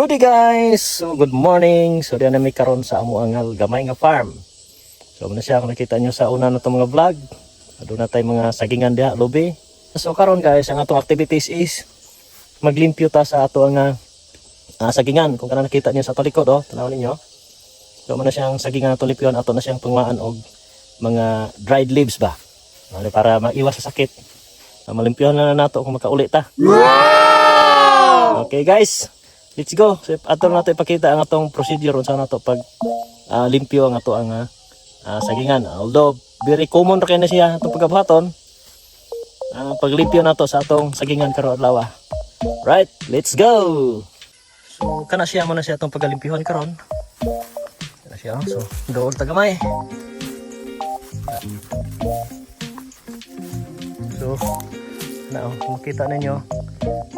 Good day guys! So good morning! So diyan na may karon sa amo angal gamay nga farm. So muna siya kung nakita nyo sa una na itong mga vlog. Doon na tayo mga sagingan diha, lobby. So karon guys, ang atong activities is maglimpyo ta sa ato nga ah, sagingan. Kung kana nakita niyo sa atong likod, oh, tanaw ninyo. So muna siyang sagingan atong limpyon, ato na siyang pangmaan og mga dried leaves ba. Para maiwas sa sakit. Uh, malimpyon na na nato kung makauli ta. Okay guys, let's go. So, ato na nato ipakita ang atong procedure unsa nato pag ah, limpyo ang ato ang ah, sagingan. Although very common ra kay na siya atong pagkabuhaton. Ang paglimpyo nato sa atong sagingan karon adlaw. Right, let's go. So kana siya mo na siya atong pagalimpyuhan karon. Kana siya. So dool ta gamay. So na makita ninyo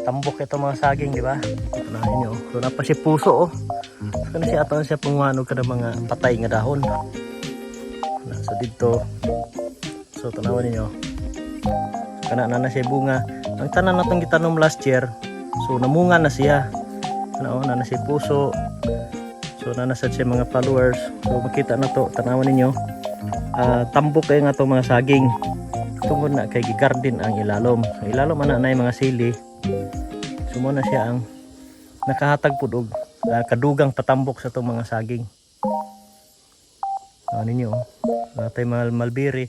tambok ito mga saging, di ba? Unahin nyo. So, napa si puso, oh. So, na siya ato siya pungwano ka ng mga patay nga dahon. Na, so, dito. So, tanawan ninyo. So, kana na na siya bunga. Ang tanan na itong gitanom last year, so, namunga na siya. Ano, na na siya puso. So, na na siya mga followers. So, makita na to, tanawan ninyo. Ah, tambok kayo nga itong mga saging tungod na kay garden ang ilalom. Ang ilalom ana na yung mga sili. Sumo na siya ang nakahatag pud og ah, kadugang patambok sa itong mga saging. Ano ninyo, oh. natay mga malbiri.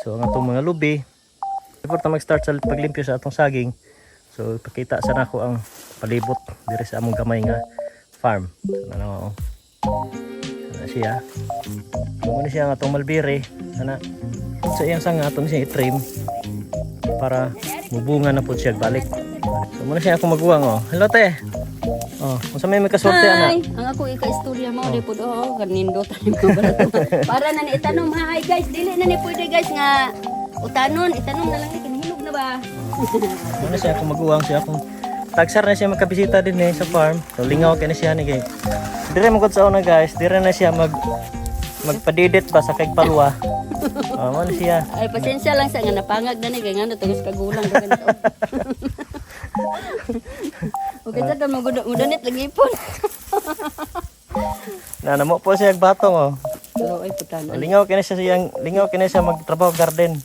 So ang atong mga lubi, before ta mag-start sa paglimpyo sa atong saging, so ipakita sa nako ang palibot diri sa among gamay nga farm. Ano, oh. Ano siya. Kung ano siya ang atong malbiri, ana sa iyang sanga ato siya i-trim para mubunga na po siya balik. So muna siya ako maguwang oh. Hello te. Oh, unsa may magkasorte ana? Hi! Ang ako ika-istorya mo, di po do, kanindo tayo mga balato. Para na ni itanom, hi guys, dili na ni pwede guys nga utanon, itanom na lang ni kinhilog na ba? Muna siya ako maguwang siya akong tagsar na siya magkabisita din eh sa farm. So lingaw kay na siya ni kay. Dire mo sa una guys, dire na siya mag magpadidit ba sa kay palwa. Oh, mo na siya. Ay, pasensya lang sa nga napangag na ni, kaya nga natungos kagulang Okay, sa mo mudanit lagi po. Na namo po siya batong oh. Pero ay putanan. Lingaw kay na siya siyang lingaw na siya magtrabaho garden.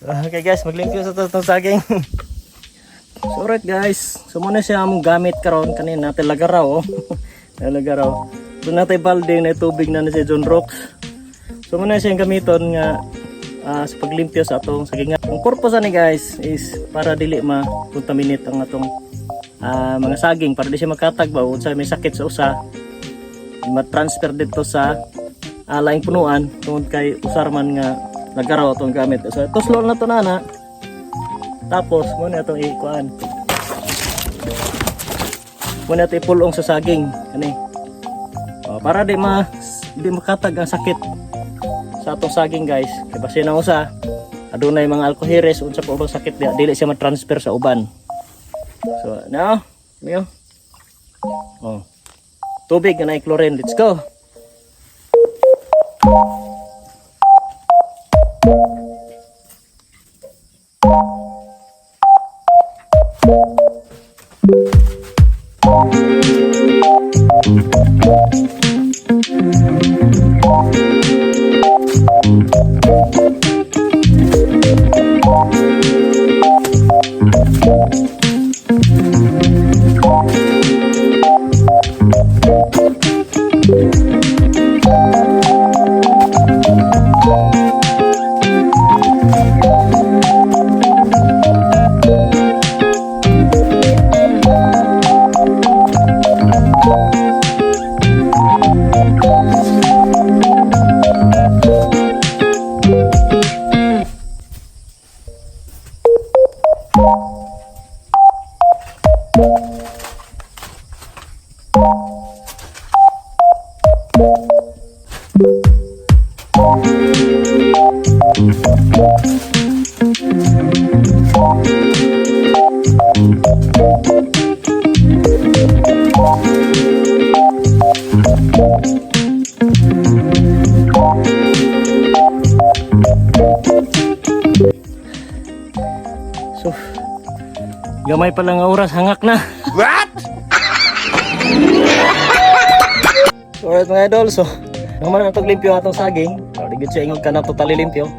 Okay guys, maglimpyo sa itong saging. so alright guys, so muna siya among gamit karon kanina natin lagaraw oh. lagaraw. So natin balde na tubig na na si John Rocks. So muna siyang gamiton nga ah, sa paglimpyo sa atong saging. Ang purpose ani guys is para dili ma contaminate ang atong ah, mga saging para di siya makatag ba unsa may sakit sa usa ma-transfer dito sa uh, laing punuan tungod kay usar man nga nagaraw itong gamit. So ito slow na to nana. Tapos muna itong ikuan. Muna ito ipulong sa saging. Kani. O, para di ma di makatag ang sakit sa atong saging guys. Kay basi na usa adunay mga alcoholes unsa pa ubang sakit dia dili siya ma-transfer sa uban. So now, niyo. Oh. Tubig na chlorine. Let's go. So, gamay pa lang oras, hangak na. What? Alright mga idol, so naman na itong limpyo atong saging. So di gud siya ingog ka na totally limpyo.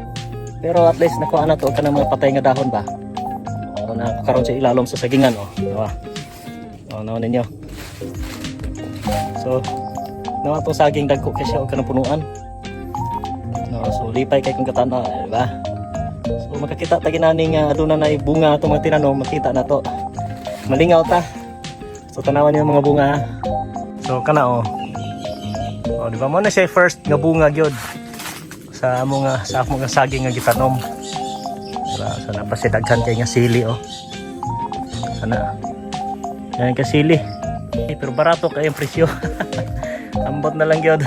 Pero at least nakuha na to ka ng mga patay nga dahon ba. O na karon siya ilalom sa sagingan oh. Diba? O naman ninyo. So naman itong saging dagko kay siya o ka ng punuan. No, so lipay kay kung katana, di ba? So makakita ta ginani nga aduna na bunga atong mga tinanom, makita na to. Malingaw ta. So tanawan niyo mga bunga. So kana oh. Oh, di ba mo na siya first nga bunga gyud sa mga sa mga saging nga gitanom. Diba? Sana pa siya daghan kay nga sili oh. Sana. Yan ka sili. Eh, pero barato kay ang presyo. Ambot na lang gyud.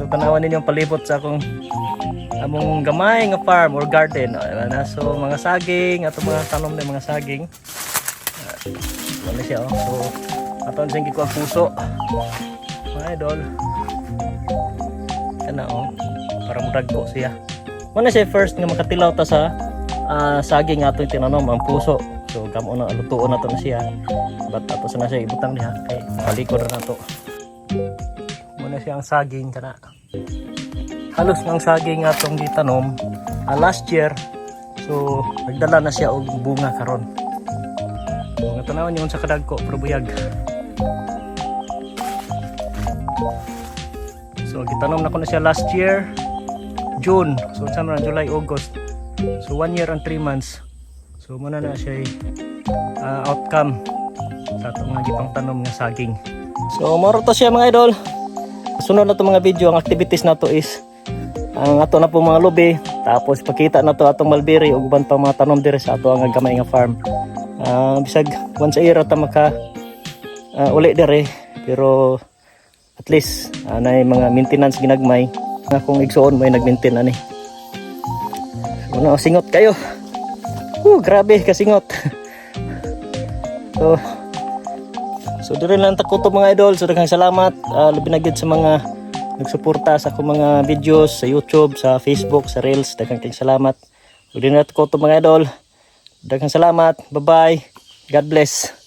So tanawan ninyo ang palibot sa akong among gamay nga farm or garden. Na? So mga saging ato mga tanom na mga saging. Uh, ano siya oh. So aton sing gikuha puso. Mga idol. Kana oh. Para mudagko siya. Mana siya first nga makatilaw ta sa ah, saging ato tinanom ang puso. So kamo na lutuon na to na siya. But tapos na siya ibutang diha kay palikod na to. Muna siya ang saging kana. Halos ng saging atong gitanom ah, last year. So nagdala na siya og bunga karon. So nga tanawon yun sa kadagko pero buyag. So gitanom na ko na siya last year June. So na July, August. So one year and three months. So muna na siya uh, outcome sa itong gipang tanom nga saging. So moro siya mga idol. Sunod na to mga video ang activities na to is ang ato na po mga lubi tapos pakita na to atong mulberry ug uban pa mga tanom dire sa ato ang gamay nga farm. Ah, bisag once a year ta maka ah, uli dire pero at least anay mga maintenance ginagmay nga kung igsuon mo ay nag-maintain ani ano singot kayo. Uh, grabe kasingot. So so dire lang takuto mga idol. So daghang salamat. Ah, labi na gid sa mga nagsuporta sa akong mga videos sa YouTube sa Facebook sa Reels. Daghang kayong salamat. Ug din na takuto mga idol. Daghang salamat. Bye bye God bless